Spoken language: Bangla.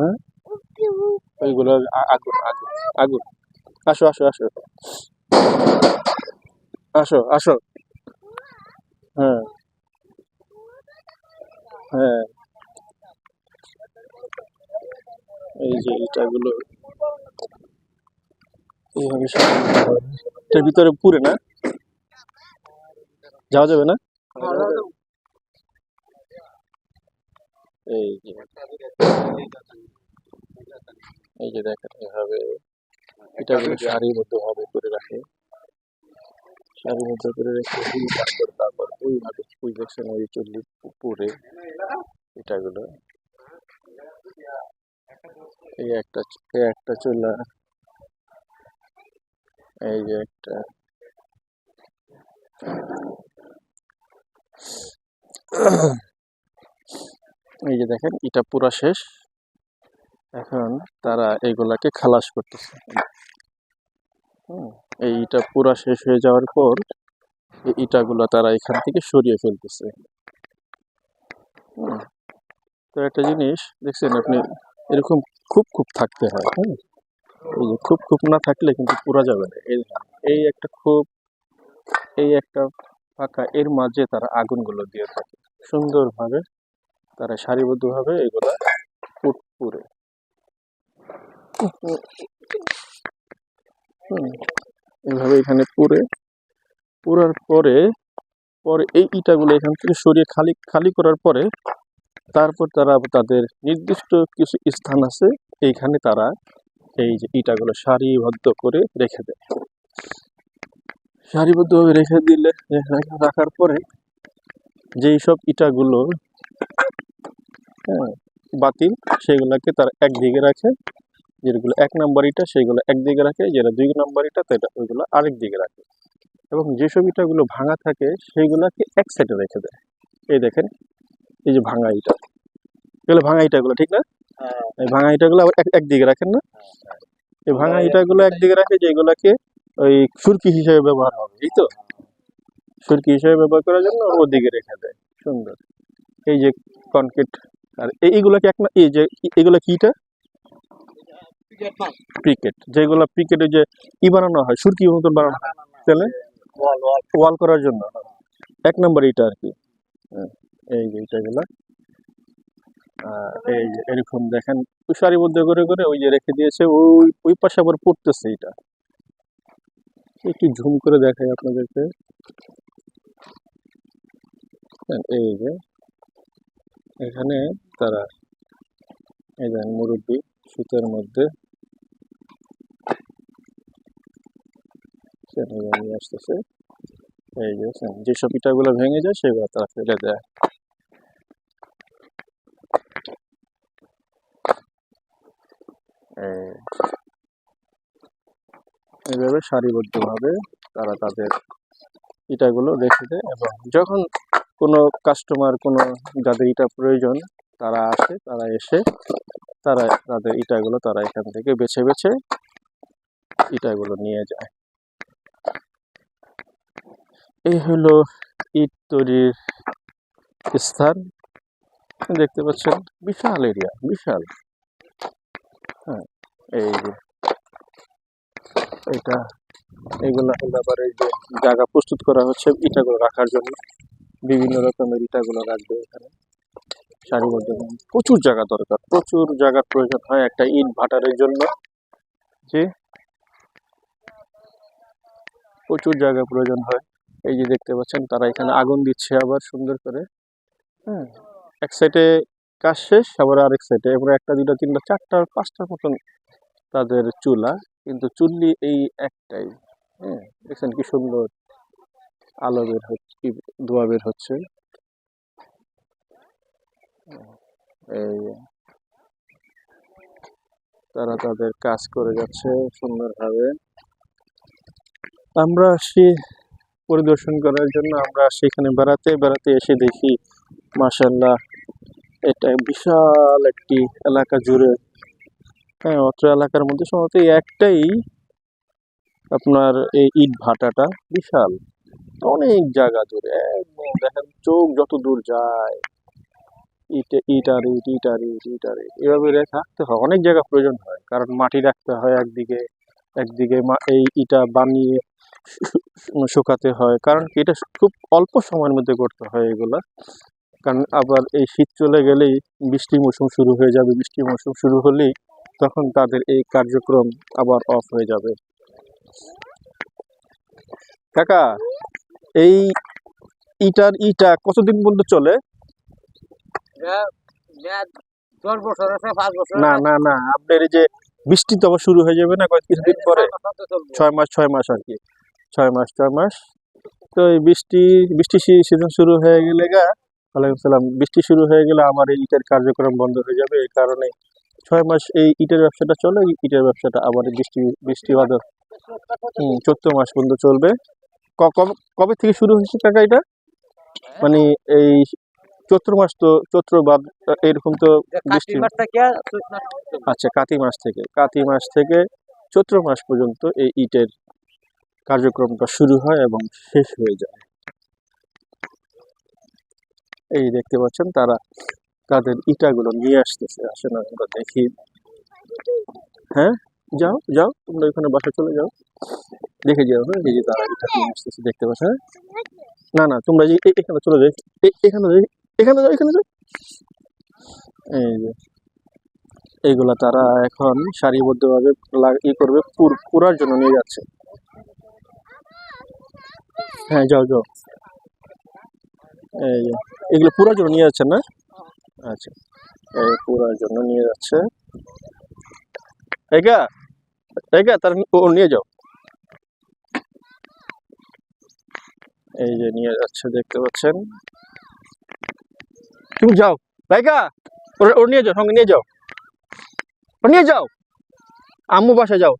হ্যাঁ? ওইগুলো আগুন আগুন আগুন। আসো আসো আসো। আসো আসো। হ্যাঁ। হ্যাঁ। এই যে ইটাগুলো এইভাবে এটার ভিতরে পুরে না? যাওয়া যাবে না? এই যে এই যে দেখেন এভাবে এটাগুলো সারিবদ্ধ ভাবে করে রাখে। সারিবদ্ধ করে রেখে তারপর তারপর ওইভাবে ওই দেখছেন ওই চল্লি পুরে এটাগুলো এই একটা এই একটা চুলা এই যে একটা এই যে দেখেন, এটা পুরা শেষ। এখন তারা এগুলাকে খালাস করতেছে। এই ইটা পুরা শেষ হয়ে যাওয়ার পর এই ইটাগুলো তারা এখান থেকে সরিয়ে ফেলতেছে। তো একটা জিনিস, দেখছেন আপনি, এরকম খুব খুব থাকতে হয় হ্যাঁ এই যে খুব খুব না থাকলে কিন্তু পুরা যাবে না। এই এই একটা খুব, এই একটা ফাঁকা, এর মাঝে তারা আগুনগুলো দিয়ে থাকে। সুন্দরভাবে তারা সারিবদ্ধভাবে এগুলা পুট পুরে হুম, এইভাবে এখানে পুরে পুরার পরে পরে এই ইটাগুলো এখান থেকে সরিয়ে খালি খালি করার পরে তারপর তারা তাদের নির্দিষ্ট কিছু স্থান আছে এইখানে তারা এই যে ইটাগুলো সারিবদ্ধ করে রেখে দেয়। সারিবদ্ধভাবে রেখে দিলে রাখার পরে যেই সব ইটাগুলো হ্যাঁ, বাতিল সেগুলোকে তারা একদিকে রাখে যেগুলো এক নাম্বার ইটা সেগুলো একদিকে রাখে যেটা দুই নাম্বার ইটা তো এটা ওইগুলো আরেক দিকে রাখে। এবং যেসব ইটাগুলো ভাঙা থাকে সেইগুলোকে এক সাইডে রেখে দেয়। এই দেখেন এই যে ভাঙা ইটা। এগুলো ভাঙা ইটাগুলো ঠিক না? এই ভাঙা ইটাগুলো আবার এক- একদিকে রাখেন না? এই ভাঙা ইটাগুলো একদিকে রাখে যেগুলোকে ওই সুরকি হিসেবে ব্যবহার হবে এই তো? সুরকি হিসেবে ব্যবহার করার জন্য ওদিকে রেখে দেয় সুন্দর। এই যে কনক্রিট আর এই- এইগুলোকে এক এই যে এগুলো কিটা ক্রিকেট যেগুলো ক্রিকেটে যে ই বানানো হয় সুরকি মতন বানানো হয় তাহলে? ওয়াল করার জন্য। এক নম্বর এইটা আর কি। হ্যাঁ, এই যে এইটাগুলো এই যে এরকম দেখেন সারিবদ্ধ করে করে ওই যে রেখে দিয়েছে ওই ওই পাশে আবার পড়তেছে এটা একটু ঝুম করে দেখাই আপনাদেরকে। হ্যাঁ, এই যে এখানে তারা যে মুরব্বী শীতের মধ্যে নিয়ে আসতেছে। এই যে যেসব ইটাগুলো ভেঙে যায়, সেগুলো তারা ফেলে দেয়। এই এইভাবে সারিবদ্ধভাবে তারা তাদের ইটাগুলো রেখে দেয় এবং যখন কোনো কাস্টমার কোনো যাদের ইটা প্রয়োজন, তারা আসে, তারা এসে, তারা তাদের ইটাগুলো তারা এখান থেকে বেছে বেছে ইটাগুলো নিয়ে যায়। এই হলো ইট তৈরির স্থান। দেখতে পাচ্ছেন, বিশাল এরিয়া বিশাল। হ্যাঁ এই যে। এটা এগুলা হলো আবার এই যে জায়গা প্রস্তুত করা হচ্ছে ইটাগুলো রাখার জন্য। বিভিন্ন রকমের ইটাগুলো রাখবে এখানে। সারিবদ্ধ প্রচুর জায়গা দরকার। প্রচুর জায়গার প্রয়োজন হয় একটা ইট ভাটারের জন্য। যে প্রচুর জায়গা প্রয়োজন হয়। এই যে দেখতে পাচ্ছেন, তারা এখানে আগুন দিচ্ছে আবার সুন্দর করে। হ্যাঁ এক সাইডে কাজ শেষ, আবার আরেক সাইডে। এবার একটা দুটা তিনটা, চারটা, পাঁচটার মতন তাদের চুলা। কিন্তু চুল্লি এই একটাই। হ্যাঁ দেখছেন কি সুন্দর। আলো বের হচ্ছে ধোয়া বের হচ্ছে। তারা তাদের কাজ করে যাচ্ছে সুন্দরভাবে। আমরা আসি পরিদর্শন করার জন্য। আমরা সেখানে বেড়াতে। বেড়াতে এসে দেখি মাসাল্লাহ এটা বিশাল একটি এলাকা জুড়ে। হ্যাঁ অত্র এলাকার মধ্যে সম্ভবত একটাই আপনার এই ইট ভাটাটা। বিশাল। অনেক জায়গা জুড়ে একদম দেখেন চোখ যত দূর যায়, ইট ইট আর ইট ইট আর ইট ইট আর ইট এভাবে রেখে রাখতে হয়। অনেক জায়গা প্রয়োজন হয়, কারণ মাটি রাখতে হয় একদিকে একদিকে এই ইটা বানিয়ে শুকাতে হয়, কারণ কি এটা খুব অল্প সময়ের মধ্যে করতে হয় এগুলা। কারণ আবার এই শীত চলে গেলেই বৃষ্টি মৌসুম শুরু হয়ে যাবে, বৃষ্টি মৌসুম শুরু হলেই তখন তাদের এই কার্যক্রম আবার অফ হয়ে যাবে। কাকা এই ইটার ইটা কতদিন পর্যন্ত চলে? না না না আপনার এই যে বৃষ্টি তো আবার শুরু হয়ে যাবে না কিছুদিন পরে? ছয় মাস ছয় মাস আর কি। ছয় মাস ছয় মাস। তো এই বৃষ্টি বৃষ্টি সিজন শুরু হয়ে গেলে গা ওয়ালাইকুম সালাম। বৃষ্টি শুরু হয়ে গেলে আমার এই ইটের কার্যক্রম বন্ধ হয়ে যাবে এই কারণে ছয় মাস এই ইটের ব্যবসাটা চলে এই ইটের ব্যবসাটা আবার এই বৃষ্টি বৃষ্টি বাদল। হুম চোদ্দ মাস পর্যন্ত চলবে। কবে কবে থেকে শুরু হয়েছে কাকা এটা? মানে এই চৈত্র মাস তো চৈত্র বা এরকম তো। আচ্ছা কাতি মাস থেকে। কাতি মাস থেকে চৈত্র মাস পর্যন্ত এই ইটের কার্যক্রমটা শুরু হয় এবং শেষ হয়ে যায়। এই দেখতে পাচ্ছেন তারা তাদের ইটাগুলো নিয়ে আসতেছে। আসেন আমরা দেখি। হ্যাঁ যাও যাও তোমরা ওখানে বাসা চলে যাও। দেখে যাও হ্যাঁ? এই যে তারা আসতেছে দেখতে পাচ্ছ হ্যাঁ? না না তোমরা যে এখানে চলে যাও এ- এখানে যাও এখানে যাও এখানে যাও। এই যে এইগুলা তারা এখন সারিবদ্ধভাবে ই করবে পুর- পুরার জন্য নিয়ে যাচ্ছে। হ্যাঁ যাও যাও। এই যে এগুলো পুরার জন্য নিয়ে যাচ্ছে না? আচ্ছা এই পুরার জন্য নিয়ে যাচ্ছে। এগা এগা তার ও নিয়ে যাও। এই যে নিয়ে যাচ্ছে, দেখতে পাচ্ছেন? তুমি যাও। ভাইকা ওর নিয়ে যাও, সঙ্গে নিয়ে যাও। ওর নিয়ে যাও। আম্মু বাসায় যাও।